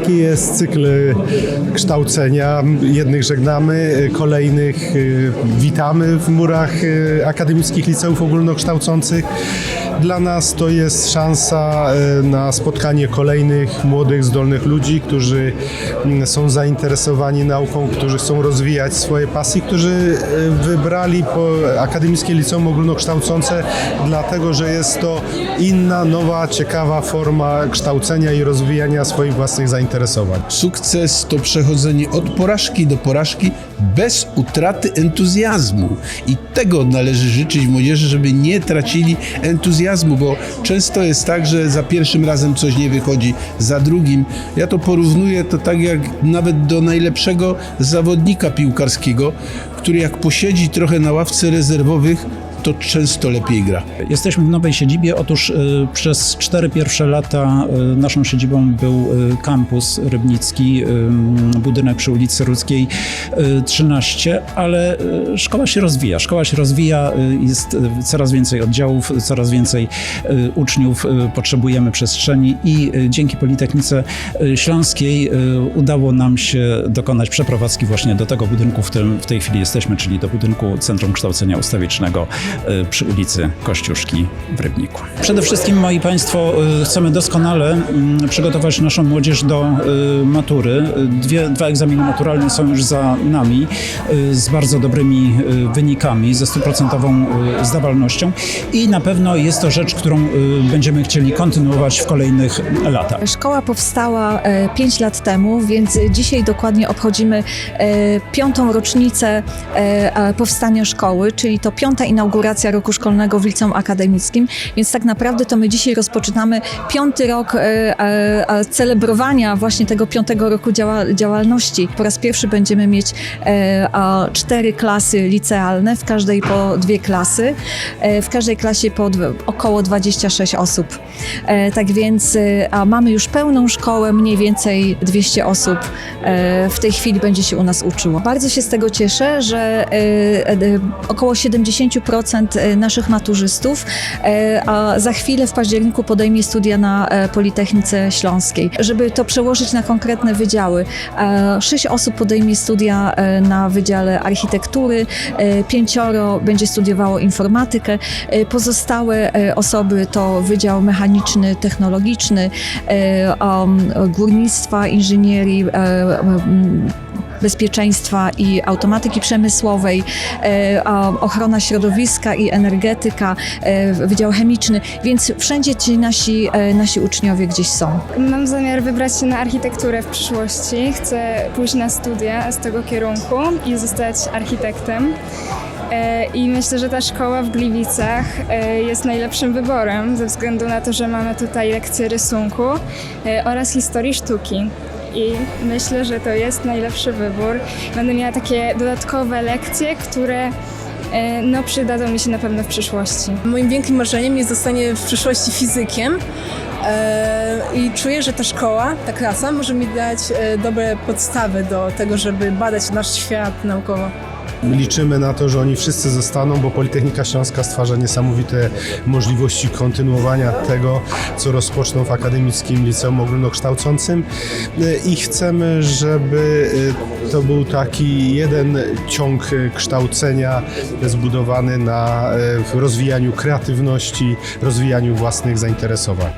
Taki jest cykl kształcenia. Jednych żegnamy, kolejnych y, witamy w murach y, akademickich liceów ogólnokształcących. Dla nas to jest szansa y, na spotkanie kolejnych młodych, zdolnych ludzi, którzy mm, są zainteresowani nauką, którzy chcą rozwijać swoje pasje, którzy y, wybrali Akademickie Liceum Ogólnokształcące, dlatego że jest to inna, nowa, ciekawa forma kształcenia i rozwijania swoich własnych zainteresowań. Sukces to przechodzenie od porażki do porażki bez utraty entuzjazmu. I tego należy życzyć młodzieży, żeby nie tracili entuzjazmu, bo często jest tak, że za pierwszym razem coś nie wychodzi, za drugim. Ja to porównuję to tak jak nawet do najlepszego zawodnika piłkarskiego, który jak posiedzi trochę na ławce rezerwowych, to często lepiej gra. Jesteśmy w nowej siedzibie. Otóż y, przez cztery pierwsze lata y, naszą siedzibą był y, kampus rybnicki, budynek przy ulicy Rudzkiej y, 13, ale szkoła się rozwija. Szkoła się rozwija, jest coraz więcej oddziałów, coraz więcej uczniów, potrzebujemy przestrzeni i dzięki Politechnice Śląskiej udało nam się dokonać przeprowadzki właśnie do tego budynku, w którym w tej chwili jesteśmy, czyli do budynku Centrum Kształcenia Ustawicznego przy ulicy Kościuszki w Rybniku. Przede wszystkim, moi Państwo, y, chcemy doskonale mm, przygotować naszą młodzież do y, matury. Dwie, dwa egzaminy maturalne są już za nami z bardzo dobrymi wynikami, ze stuprocentową zdawalnością i na pewno jest to rzecz, którą będziemy chcieli kontynuować w kolejnych latach. Szkoła powstała 5 lat temu, więc dzisiaj dokładnie obchodzimy e, piątą rocznicę e, e, powstania szkoły, czyli to piąta inauguracja roku szkolnego w liceum akademickim, więc tak naprawdę to my dzisiaj rozpoczynamy piąty rok e, e, celebrowania właśnie tego piątego roku działa, działalności. Po raz pierwszy będziemy mieć e, cztery klasy licealne, w każdej po dwie klasy, w każdej klasie po około 26 osób. Tak więc mamy już pełną szkołę, mniej więcej 200 osób w tej chwili będzie się u nas uczyło. Bardzo się z tego cieszę, że około 70% naszych maturzystów e, a za chwilę w październiku podejmie studia na e, Politechnice Śląskiej. Żeby to przełożyć na konkretne wydziały, e, sześć osób podejmie studia e, na Wydziale Architektury, e, pięcioro będzie studiowało informatykę, e, pozostałe e, osoby to Wydział Mechaniczny, Technologiczny, e, górnictwa, inżynierii, e, bezpieczeństwa i automatyki przemysłowej, e, ochrona środowiska i energetyka, e, Wydział Chemiczny, więc wszędzie ci nasi, e, nasi uczniowie gdzieś są. Mam zamiar wybrać się na architekturę w przyszłości. Chcę pójść na studia z tego kierunku i zostać architektem. I myślę, że ta szkoła w Gliwicach jest najlepszym wyborem ze względu na to, że mamy tutaj lekcje rysunku oraz historii sztuki. I myślę, że to jest najlepszy wybór. Będę miała takie dodatkowe lekcje, które e, no, przydadzą mi się na pewno w przyszłości. Moim wielkim marzeniem jest zostanie w przyszłości fizykiem e, i czuję, że ta szkoła, ta klasa może mi dać e, dobre podstawy do tego, żeby badać nasz świat naukowo. Liczymy na to, że oni wszyscy zostaną, bo Politechnika Śląska stwarza niesamowite możliwości kontynuowania tego, co rozpoczną w Akademickim Liceum Ogólnokształcącym i chcemy, żeby to był taki jeden ciąg kształcenia zbudowany na rozwijaniu kreatywności, rozwijaniu własnych zainteresowań.